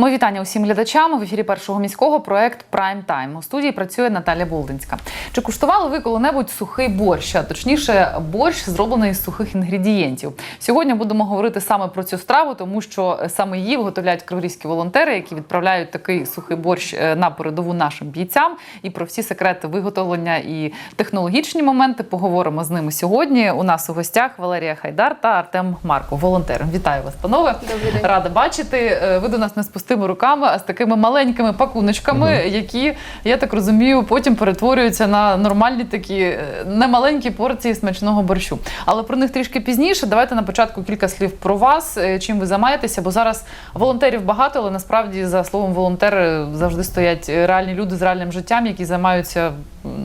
Мої вітання усім глядачам в ефірі першого міського проект Прайм Тайм. У студії працює Наталя Болдинська. Чи куштували ви коли-небудь сухий борщ? А точніше, борщ зроблений з сухих інгредієнтів. Сьогодні будемо говорити саме про цю страву, тому що саме її виготовляють криворізькі волонтери, які відправляють такий сухий борщ е, на передову нашим бійцям. І про всі секрети виготовлення і технологічні моменти поговоримо з ними сьогодні. У нас у гостях Валерія Хайдар та Артем Марко, волонтери. Вітаю вас, панове. Добрий день. Рада бачити. Е, Ви до нас не з пустими руками, а з такими маленькими пакуночками, які, я так розумію, потім перетворюються на нормальні такі е, немаленькі порції смачного борщу. Але про них трішки пізніше. Давайте на початку кілька слів про вас, е, чим ви займаєтеся, бо зараз волонтерів багато, але насправді за словом волонтер е, завжди стоять реальні люди з реальним життям, які займаються.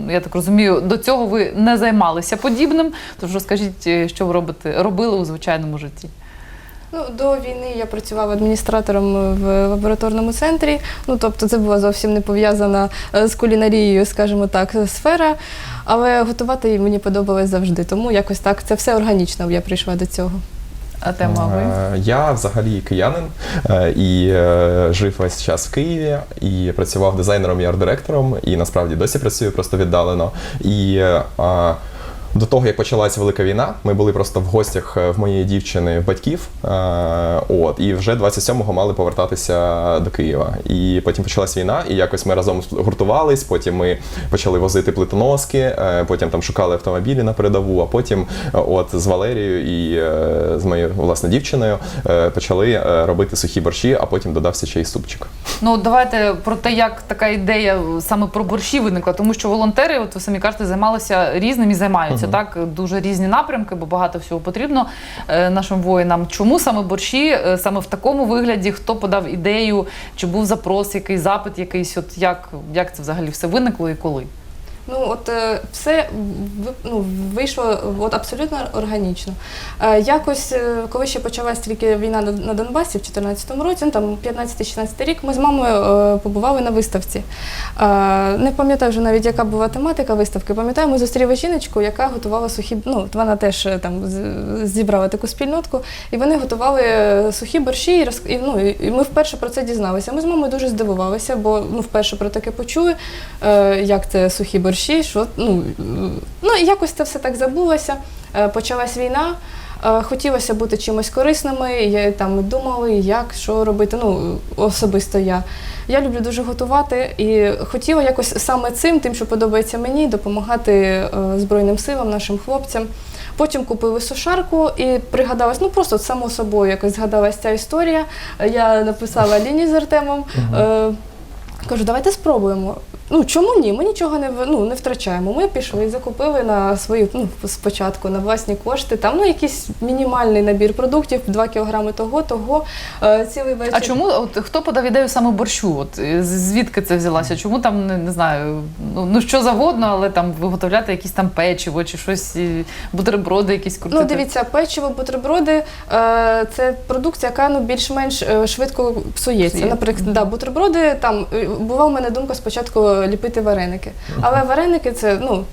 Я так розумію, до цього ви не займалися подібним. Тож розкажіть, що ви робите, робили у звичайному житті. Ну, до війни я працювала адміністратором в лабораторному центрі. Ну, тобто це була зовсім не пов'язана е, з кулінарією, скажімо так, сфера. Але готувати їй мені подобалось завжди. Тому якось так це все органічно. Я прийшла до цього. А тема ви? Е, Я взагалі киянин е, і жив весь час в Києві і працював дизайнером і арт-директором, і насправді досі працюю просто віддалено. І а, до того, як почалася велика війна, ми були просто в гостях е, в моєї дівчини батьків. е, От, і вже 27-го мали повертатися до Києва. І потім почалась війна, і якось ми разом гуртувались. Потім ми почали возити плитоноски, е, потім там шукали автомобілі на передову. А потім, от з Валерією і з моєю власне дівчиною почали робити сухі борщі, а потім додався ще й супчик. Ну давайте про те, як така ідея саме про борщі виникла, тому що волонтери, от ви самі кажете, займалися різним і займаються так. Дуже різні напрямки, бо багато всього потрібно е, нашим воїнам. Чому саме борщі, е, саме в такому вигляді, хто подав ідею, чи був запрос, який запит, якийсь, от як, як це взагалі все виникло і коли? Ну, от е, все ну, вийшло от абсолютно органічно. Е, Якось, е, коли ще почалась тільки війна на- Донбасі в 2014 році, ну там 15-16 рік, ми з мамою побували на виставці. Не пам'ятаю вже навіть, яка була тематика виставки. Пам'ятаю, ми зустріли жіночку, яка готувала сухі. Ну, вона теж там зібрала таку спільнотку, і вони готували сухі борщі. І, і, ну, і- ми вперше про це дізналися. Ми з мамою дуже здивувалися, бо ну, вперше про таке почули, як це сухі борщі, що ну, ну якось це все так забулося. Е, Почалась війна. е, Хотілося бути чимось корисними, я там думали, як, що робити. Ну, особисто я. Я люблю дуже готувати і хотіла якось саме цим, тим, що подобається мені, допомагати е, Збройним силам, нашим хлопцям. Потім купили сушарку і пригадалась, ну просто само собою якось згадалась ця історія. Я написала Ліні з Артемом. Е, Кажу, давайте спробуємо. Ну чому ні? Ми нічого не ну, не втрачаємо. Ми пішли, закупили на свої ну спочатку на власні кошти. Там ну якийсь мінімальний набір продуктів, 2 кілограми того, того. Е, цілий вечір. А чому от хто подав ідею саме борщу? От е, звідки це взялося? Чому там не, не знаю, ну, ну що завгодно, але там виготовляти якісь там печиво чи щось, бутерброди якісь крутити? Ну, дивіться, печиво, бутерброди е, це продукція, яка ну, більш-менш е, швидко псується. Псує. Наприклад, да, бутерброди там е, була в мене думка спочатку ліпити вареники. Але вареники це ну.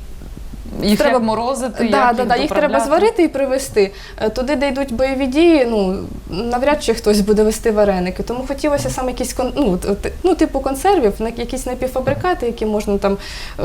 їх треба- морозити, Да, як да, да, їх треба зварити і привезти. Е, Туди, де йдуть бойові дії, ну навряд чи хтось буде вести вареники. Тому хотілося саме якісь кон- ну, ну, типу консервів, якісь напівфабрикати, які можна там, е,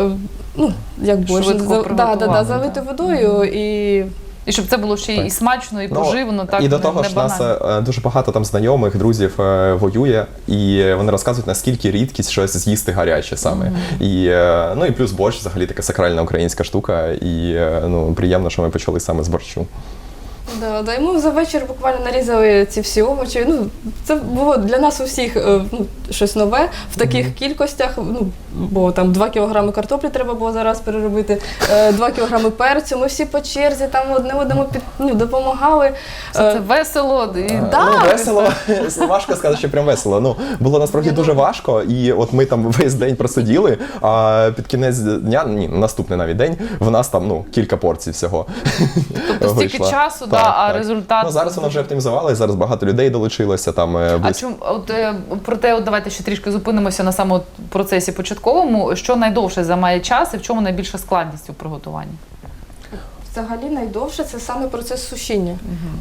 ну як борщ, за- да, да, да, залити водою і І щоб це було ще Так. і смачно, і Ну, поживно, так і до не- того не ж, нас е, дуже багато там знайомих, друзів е, воює, і вони розказують, наскільки рідкість щось з'їсти гаряче саме. І, е, ну і плюс борщ взагалі така сакральна українська штука. І ну, приємно, що ми почали саме з борщу. Да, да, і ми за вечір буквально нарізали ці всі овочі. Ну, це було для нас усіх ну, щось нове в таких кількостях. Ну, бо там 2 кілограми картоплі треба було зараз переробити, е, 2 кілограми перцю. Ми всі по черзі там одне одному під, ну, допомагали. Все Е, це весело. І... Да, ну, весело. Важко сказати, що прям весело. Ну, було насправді дуже важко, і от ми там весь день просиділи, а під кінець дня, ні, наступний навіть день, в нас там ну, кілька порцій всього. Тобто стільки вийшло. часу, да, Так, а так. результат. Ну, зараз воно вже оптимізувалося, зараз багато людей долучилося. Там, е, А чому от е, проте, от давайте ще трішки зупинимося на самому процесі початковому. Що найдовше займає час і в чому найбільша складність у приготуванні? Взагалі найдовше це саме процес сушіння.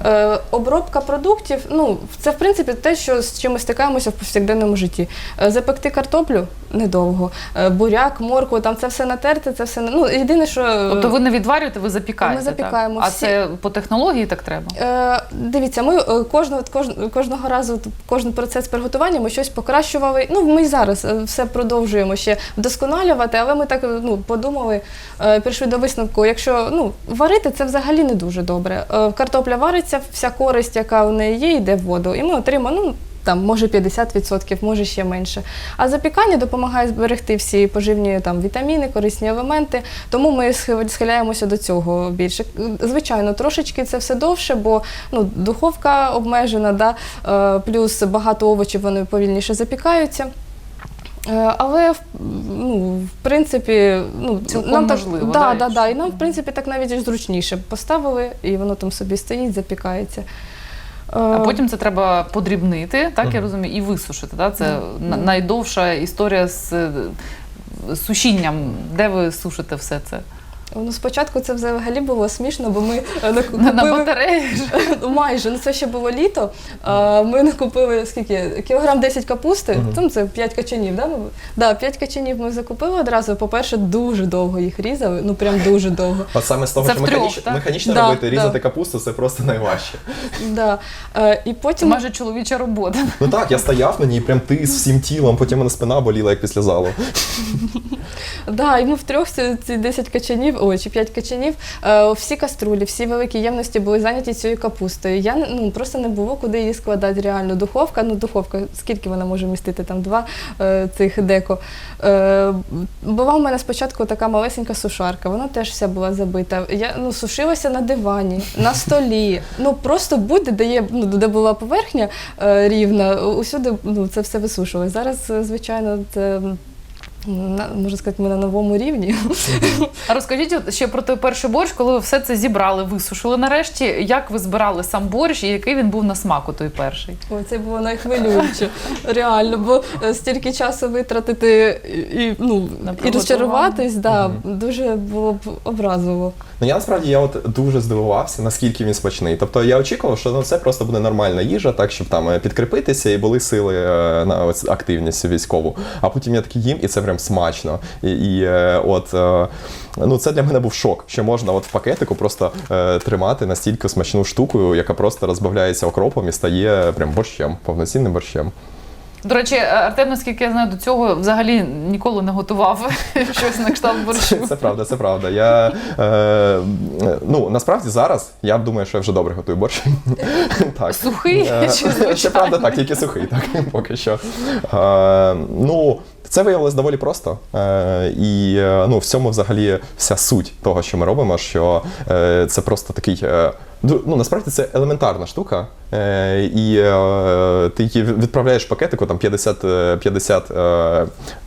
Е, обробка продуктів, ну це в принципі те, що з чим ми стикаємося в повсякденному житті. Е, запекти картоплю недовго, е, буряк, моркву, там це все натерти, це все ну єдине, що Тобто ви не відварюєте, ви запікаєте. Ми запікаємо Так? А всі- це по технології так треба? Е, дивіться, ми е, кожного, кожного, кожного разу кожен процес приготування ми щось покращували. Ну, ми й зараз е, все продовжуємо ще вдосконалювати, але ми так е, ну, подумали, е, прийшли до висновку, якщо ну, варити це взагалі не дуже добре. Е, картопля вариться, вся користь, яка в неї є, йде в воду. І ми отримаємо. Ну, там може 50%, може ще менше. А запікання допомагає зберегти всі поживні там вітаміни, корисні елементи. Тому ми схиляємося до цього більше. Звичайно, трошечки це все довше, бо ну, духовка обмежена, да? е, плюс багато овочів вони повільніше запікаються. Е, Але ну, в принципі, ну Цілком нам так, можливо, да, да, да, і нам в принципі так навіть зручніше поставили, і воно там собі стоїть, запікається. Е, А потім це треба подрібнити, так я розумію, і висушити. Так? Це на- найдовша історія з сушінням. Де ви сушите все це? Ну, спочатку це взагалі було смішно, бо ми е, наку- На, батареї ну, майже. Ну це ще було літо. Ми накупили скільки? Кілограм 10 капусти. Там це 5 качанів, да? Да, 5 качанів ми закупили одразу. По-перше, дуже довго їх різали. Ну прям дуже довго. От саме з того, Це що втрьох, механіч... так? механічно Да, робити, да. різати капусту, це просто найважче. Да. Е, і Це потім майже чоловіча робота. Ну так, я стояв на ній, прям тис всім тілом, потім мене спина боліла, як після залу. Да, і ми втрьох ці 10 качанів, ой, чи 5 качанів, е, всі каструлі, всі великі ємності були зайняті цією капустою. Я ну, просто не було куди її складати реально. Духовка, ну духовка, скільки вона може містити? Там два е, цих деко. Е, була в мене спочатку така малесенька сушарка, вона теж вся була забита. Я ну, сушилася на дивані, на столі. Ну просто будь-де, де, є, ну, де була поверхня рівна, усюди ну, це все висушувалось. Зараз, звичайно, це. На, можна сказати, ми на новому рівні. А розкажіть от ще про той перший борщ, коли ви все це зібрали, висушили нарешті. Як ви збирали сам борщ і який він був на смаку, той перший? Ой, це було найхвилююче, реально, бо е, стільки часу витратити і, і, ну, і розчаруватись, да, дуже було б образово. Ну я насправді я от дуже здивувався, наскільки він смачний. Тобто я очікував, що ну, це просто буде нормальна їжа, так щоб там е, підкріпитися і були сили е, на ось активність військову. А потім я такий їм, і це прям смачно. І, і е, от е, ну це для мене був шок, що можна от в пакетику просто е, тримати настільки смачну штуку, яка просто розбавляється окропом і стає прям борщем, повноцінним борщем. До речі, Артем, наскільки я знаю, до цього взагалі ніколи не готував щось на кшталт борщу. Це, це правда, це правда. Я е, ну насправді зараз я думаю, що я вже добре готую борщ. так. Сухий чи звичайний? Ще правда, так, тільки сухий, так поки що. Е, ну. Це виявилось доволі просто. Е, і е, ну, в цьому взагалі вся суть того, що ми робимо, що е, це просто такий. Е, ну, насправді це елементарна штука. Е, і е, ти відправляєш пакетику, там 50, е, 50 е,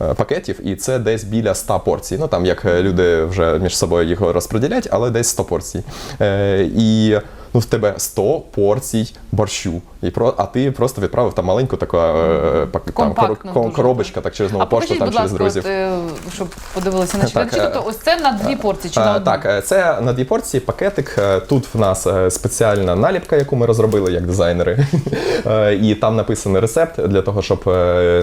е, пакетів, і це десь біля 100 порцій. Ну там як е, люди вже між собою їх розподілять, але десь 100 порцій. Е, і ну, в тебе 100 порцій борщу. І про, а ти просто відправив там маленьку таку е, там, коро- коробочка, так через нову А пошту, там будь через ласка, друзів. от, е, щоб подивилися на Так, читачі. е, Тобто ось це на дві порції чи на одну? Так, це на дві порції пакетик. Тут в нас спеціальна наліпка, яку ми розробили як дизайнери. І там написаний рецепт для того, щоб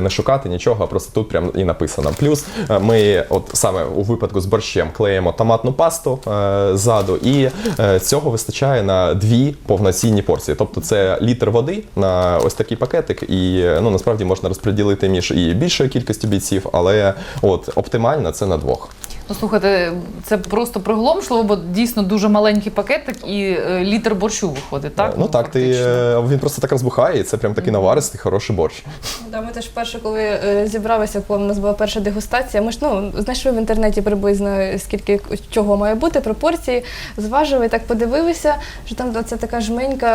не шукати нічого, а просто тут прям і написано. Плюс ми, от саме у випадку з борщем, клеїмо томатну пасту ззаду, і цього вистачає на дві повноцінні порції. Тобто це літр води на ось такий пакетик, і ну насправді можна розподілити між і більшою кількістю бійців, але от оптимально це на двох. Ну слухайте, це просто приголомшливо, бо дійсно дуже маленький пакетик і е, літр борщу виходить, так? Ну так, ти, фактично. е, він просто так розбухає, і це прям такий наваристий, хороший борщ. Да, ми теж вперше, коли е, зібралися, коли в нас була перша дегустація, ми ж ну, знайшли в інтернеті приблизно скільки чого має бути, пропорції, зважили, так подивилися, що там це така жменька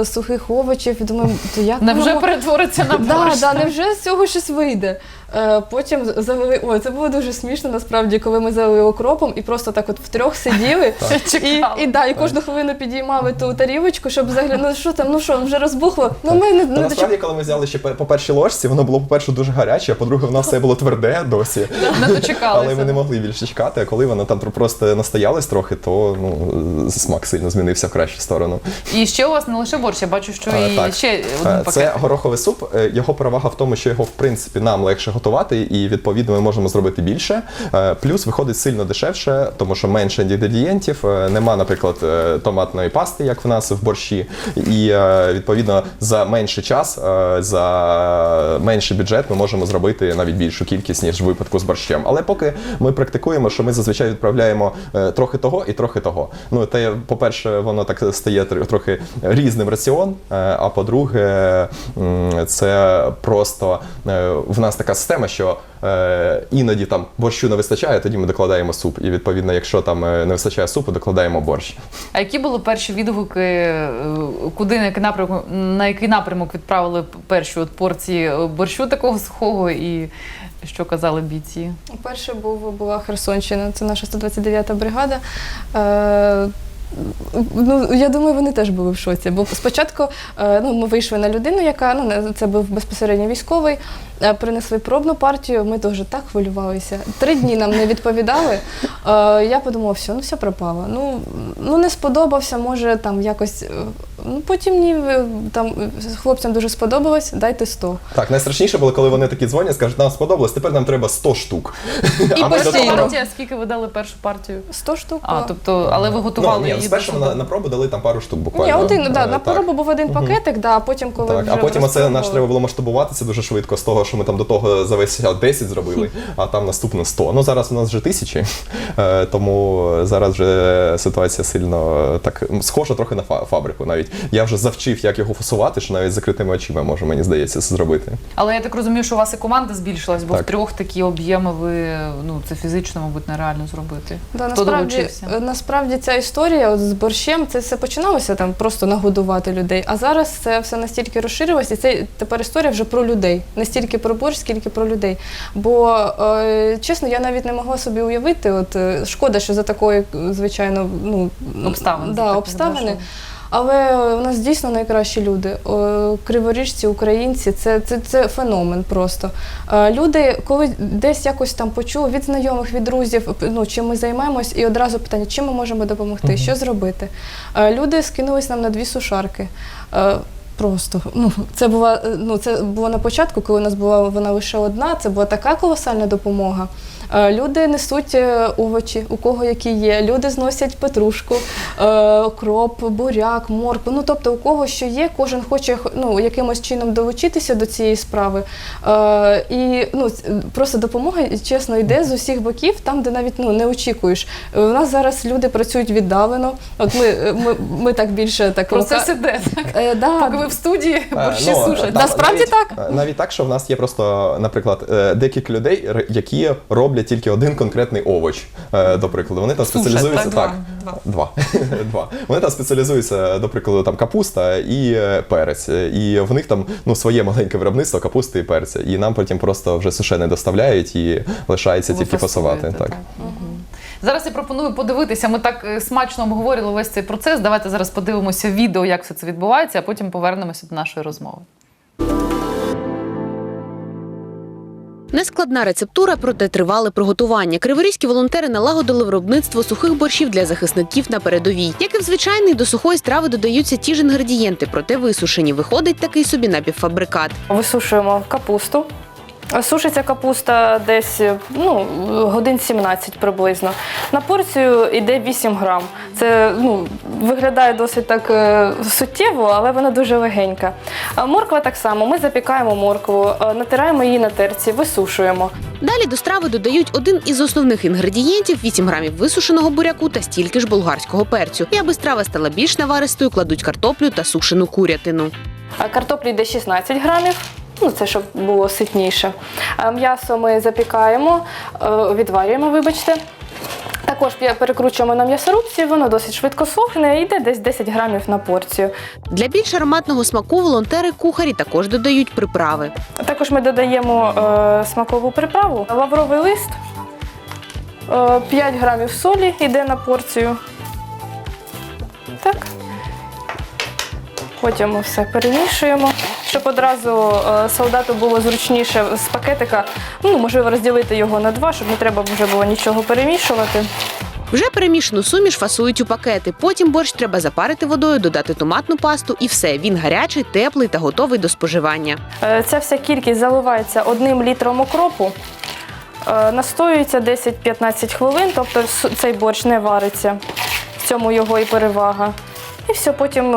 е, сухих овочів, і думаю, то як Невже воно- перетвориться на Да, борщ? да, невже з цього щось вийде? Е, Потім залили. Ой, це було дуже смішно насправді, коли ми залили окропом і просто так от втрьох сиділи. І, і, да, і кожну хвилину підіймали ту тарілочку, щоб заглянути, ну що там, ну що, вже розбухло. Ну ми не, Та не насправді, коли ми взяли ще по першій ложці, воно було, по-перше, дуже гаряче, а по-друге, воно все було тверде досі. Але ми не могли більше чекати, а коли воно там просто настоялось трохи, то ну, смак сильно змінився в кращу сторону. І ще у вас не лише борщ, я бачу, що і ще Е, один Це пакет. гороховий суп. Е, Його перевага в тому, що його в принципі нам легше готувати, і відповідно ми можемо зробити більше. Е, Плюс виходить сильно дешевше, тому що менше інгредієнтів. е, Нема, наприклад, е, томатної пасти, як в нас в борщі. І відповідно за менший час, за менший бюджет ми можемо зробити навіть більшу кількість, ніж в випадку з борщем. Але поки ми практикуємо, що ми зазвичай відправляємо трохи того і трохи того. Ну, те, по-перше, воно так стає трохи різним раціон. А по-друге, це просто в нас така система, що е, іноді там борщу не вистачає, тоді ми докладаємо суп. І відповідно, якщо там е, не вистачає супу, докладаємо борщ. А які були перші відгуки, е, куди на який напрямок, на який напрямок відправили перші от порції е, борщу такого сухого і що казали бійці? Перше був, була Херсонщина, це наша 129-та бригада. Е, Ну, я думаю, вони теж були в шоці. Бо спочатку е, ну, ми вийшли на людину, яка ну, це був безпосередньо військовий, е, принесли пробну партію, ми дуже так хвилювалися. Три дні нам не відповідали. Е, Я подумала, все, ну все пропало. Ну, ну не сподобався, може там якось. Ну потім ні, е, там е, хлопцям дуже сподобалось, дайте 100. Так, найстрашніше було, коли вони такі дзвонять, скажуть, нам сподобалось, тепер нам треба 100 штук. І А того- Партія, скільки ви дали першу партію? 100 штук. А, тобто, але ви готували ну, ні, її спершу на, на пробу дали там пару штук буквально. Ні, один, да, Е, на пробу був один пакетик, да, а потім, коли Так, вже а потім оце наш треба було масштабуватися дуже швидко з того, що ми там до того за весь час 10 зробили, а там наступно 100. Ну зараз у нас вже тисячі, тому зараз вже ситуація сильно так схожа трохи на фабрику. Навіть я вже завчив, як його фасувати, що навіть з закритими очима може, мені здається, це зробити. Але я так розумію, що у вас і команда збільшилась, бо Так. в трьох такі об'єми ви ну це фізично, мабуть, нереально зробити. Да, Хто насправді, долучився? е, насправді ця історія от з борщем, це все починалося там просто нагодувати людей. А зараз це все настільки розширилось, і це тепер історія вже про людей. Не стільки про борщ, скільки про людей. Бо е, чесно, я навіть не могла собі уявити. От е, шкода, що за такої, звичайно, ну Обставин, Да, обставини. да, що- Але у нас дійсно найкращі люди. Криворіжці, українці це, це, це феномен просто. Люди, коли десь якось там почув від знайомих, від друзів, ну, чим ми займаємось, і одразу питання, чим ми можемо допомогти, що зробити. Люди скинулись нам на дві сушарки. Просто ну це була е, ну це було на початку, коли у нас була вона лише одна. Це була така колосальна допомога. Е, Люди несуть е, овочі, у кого які є. Люди зносять петрушку, кроп, буряк, морку. Ну тобто, у кого що є, кожен хоче ну, якимось чином долучитися до цієї справи. І ну, просто допомога чесно йде з усіх боків, там, де навіть ну, не очікуєш. У нас зараз люди працюють віддалено. От ми, ми, ми так більше так Процес іде, так? Да, в студії борщі ну, сушать. Насправді навіть, так. е, Навіть так, що в нас є просто, наприклад, е, декілька людей, які роблять тільки один конкретний овоч. е, До прикладу, вони там Сушать, спеціалізуються так? так. Два. Два. Два. Вони там спеціалізуються, до прикладу, там капуста і е, перець. І в них там ну, своє маленьке виробництво капусти і перця. І нам потім просто вже сушене доставляють і лишається тільки фасувати. Так. Мгм. Зараз я пропоную подивитися. Ми так е, смачно обговорили весь цей процес. Давайте зараз подивимося відео, як все це відбувається, а потім повернемося до нашої розмови. Нескладна рецептура, проте тривале приготування. Криворізькі волонтери налагодили виробництво сухих борщів для захисників на передовій. Як і в звичайний, до сухої страви додаються ті ж інгредієнти, проте висушені. Виходить такий собі напівфабрикат. Висушуємо капусту. Сушиться капуста десь ну, годин 17 приблизно. На порцію йде 8 грам. Це ну, виглядає досить так е, суттєво, але вона дуже легенька. Морква так само. Ми запікаємо моркву, е, натираємо її на терці, висушуємо. Далі до страви додають один із основних інгредієнтів 8 грамів висушеного буряку та стільки ж болгарського перцю. І аби страва стала більш наваристою, кладуть картоплю та сушену курятину. А Картоплі йде 16 грамів. Ну, це щоб було ситніше. М'ясо ми запікаємо, е, відварюємо, вибачте. Також перекручуємо на м'ясорубці, воно досить швидко сохне, йде десь 10 грамів на порцію. Для більш ароматного смаку волонтери-кухарі також додають приправи. Також ми додаємо е, смакову приправу, лавровий лист, е, 5 грамів солі йде на порцію. Так. Потім ми все перемішуємо, щоб одразу е, солдату було зручніше з пакетика, ну, можливо, розділити його на два, щоб не треба вже було нічого перемішувати. Вже перемішану суміш фасують у пакети. Потім борщ треба запарити водою, додати томатну пасту і все. Він гарячий, теплий та готовий до споживання. Е, Ця вся кількість заливається одним літром окропу, е, настоюється 10-15 хвилин, тобто цей борщ не вариться. В цьому його і перевага. І все, потім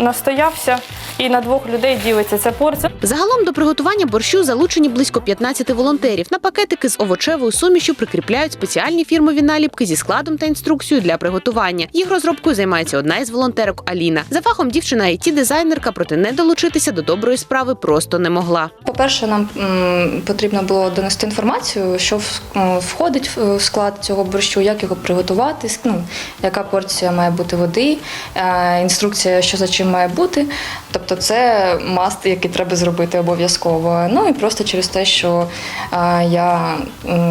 настоявся і на двох людей ділиться ця порція. Загалом до приготування борщу залучені близько 15 волонтерів. На пакетики з овочевою сумішю прикріпляють спеціальні фірмові наліпки зі складом та інструкцією для приготування. Їх розробкою займається одна із волонтерок Аліна. За фахом дівчина it дизайнерка проте не долучитися до доброї справи просто не могла. По-перше, нам потрібно було донести інформацію, що в- входить в в склад цього борщу, як його приготувати, ну, яка порція має бути води, е, інструкція, що за чим має бути. Тобто це маст, який треба зробити обов'язково. Ну і просто через те, що я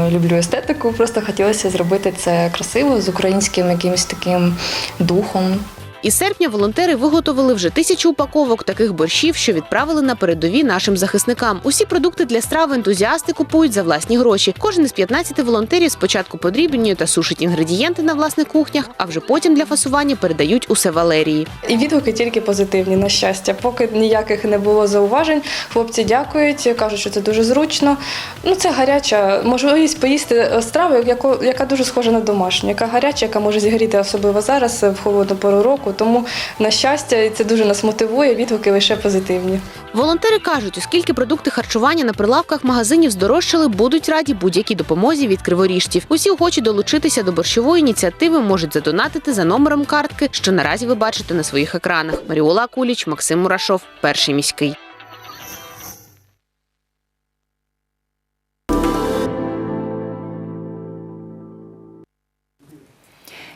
люблю естетику, просто хотілося зробити це красиво з українським якимось таким духом. Із серпня волонтери виготовили вже тисячу упаковок таких борщів, що відправили на передові нашим захисникам. Усі продукти для страви ентузіасти купують за власні гроші. Кожен із 15 волонтерів спочатку подрібнює та сушить інгредієнти на власних кухнях, а вже потім для фасування передають усе Валерії. І відгуки тільки позитивні, на щастя. Поки ніяких не було зауважень. Хлопці дякують, кажуть, що це дуже зручно. Ну, це гаряча можливість поїсти страву, яку, яка дуже схожа на домашню, яка гаряча, яка може зігріти особливо зараз в холодну пору року. Тому, на щастя, це дуже нас мотивує. Відгуки лише позитивні. Волонтери кажуть, оскільки продукти харчування на прилавках магазинів здорожчали, будуть раді будь-якій допомозі від криворіжців. Усі охочі долучитися до борщової ініціативи можуть задонатити за номером картки, що наразі ви бачите на своїх екранах. Маріола Куліч, Максим Мурашов, перший міський.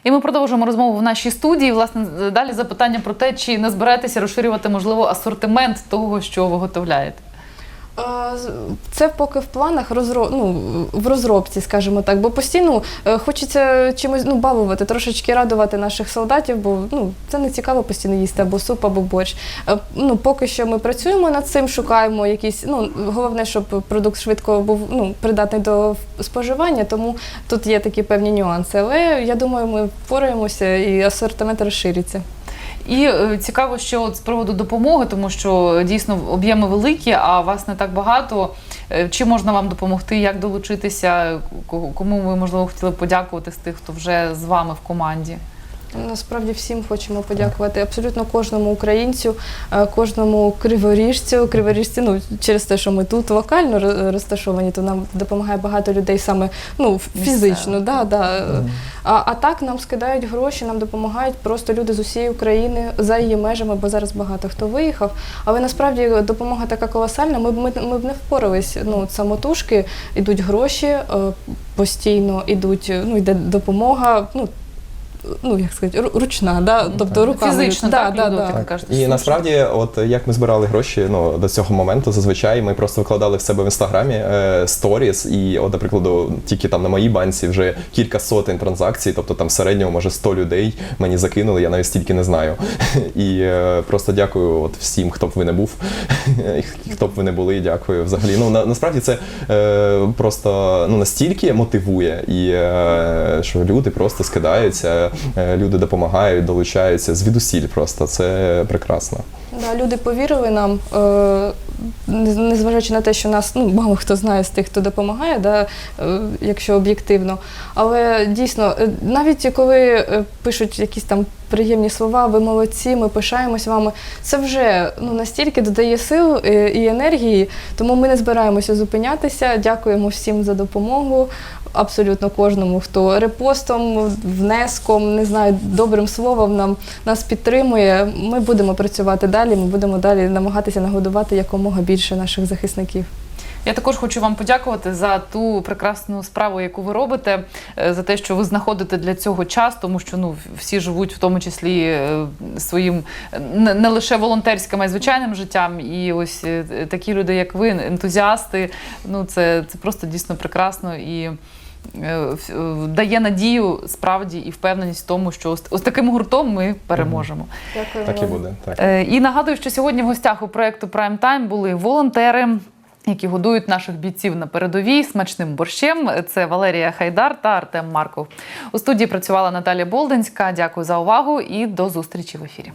І ми продовжуємо розмову в нашій студії. Власне, далі запитання про те, чи не збираєтеся розширювати можливо асортимент того, що виготовляєте. Це поки в планах розро... ну, в розробці, скажімо так, бо постійно е, хочеться чимось ну, балувати, трошечки радувати наших солдатів, бо ну, це не цікаво постійно їсти або суп, або борщ. Е, Ну, поки що ми працюємо над цим, шукаємо якісь. Ну, головне, щоб продукт швидко був ну, придатний до споживання, тому тут є такі певні нюанси. Але я думаю, ми впораємося і асортимент розшириться. І е, цікаво, що от з приводу допомоги, тому що дійсно об'єми великі, а вас не так багато. Е, Чи можна вам допомогти, як долучитися? Ко- Кому ви можливо хотіли подякувати з тих, хто вже з вами в команді? Насправді всім хочемо подякувати абсолютно кожному українцю, е, кожному криворіжцю. Криворіжці, ну через те, що ми тут локально розташовані, то нам допомагає багато людей саме ну фізично. Да, да. А, а так нам скидають гроші, нам допомагають просто люди з усієї України за її межами, бо зараз багато хто виїхав. Але насправді допомога така колосальна. Ми б ми, ми б не впорались. Ну самотужки ідуть гроші е, постійно, ідуть, ну йде допомога. Ну ну як сказати, ручна, да? тобто руками. Фізично, да, так, да, люди, да. так. кажуть, І насправді, от як ми збирали гроші ну, до цього моменту, зазвичай ми просто викладали в себе в інстаграмі е, сторіс, і, от, наприклад, тільки там на моїй банці вже кілька сотень транзакцій, тобто там в середньому, може, 100 людей мені закинули, я навіть стільки не знаю. І е, просто дякую от всім, хто б ви не був, хто б ви не були, дякую взагалі. Ну, на, насправді це е, просто ну, настільки мотивує, і е, що люди просто скидаються, люди допомагають, долучаються звідусіль просто. Це прекрасно. Да, люди повірили нам, е, незважаючи на те, що нас ну, мало хто знає з тих, хто допомагає, да, е, якщо об'єктивно. Але дійсно, е, навіть коли пишуть якісь там приємні слова, ви молодці, ми пишаємось вами, це вже ну, настільки додає сил і енергії, тому ми не збираємося зупинятися. Дякуємо всім за допомогу. Абсолютно кожному, хто репостом, внеском, не знаю, добрим словом нам нас підтримує. Ми будемо працювати далі. Ми будемо далі намагатися нагодувати якомога більше наших захисників. Я також хочу вам подякувати за ту прекрасну справу, яку ви робите, е, за те, що ви знаходите для цього час, тому що ну всі живуть в тому числі е, своїм не не лише волонтерським, а й звичайним життям. І ось е, такі люди, як ви, ентузіасти, ну це, це просто дійсно прекрасно і. Е, Дає надію справді і впевненість в тому, що ось, ось таким гуртом ми переможемо. Дякую Так і буде. Так. Е, І нагадую, що сьогодні в гостях у проєкту Prime Time були волонтери. Які годують наших бійців на передовій смачним борщем. Це Валерія Хайдар та Артем Марков. У студії працювала Наталія Болдинська. Дякую за увагу і до зустрічі в ефірі.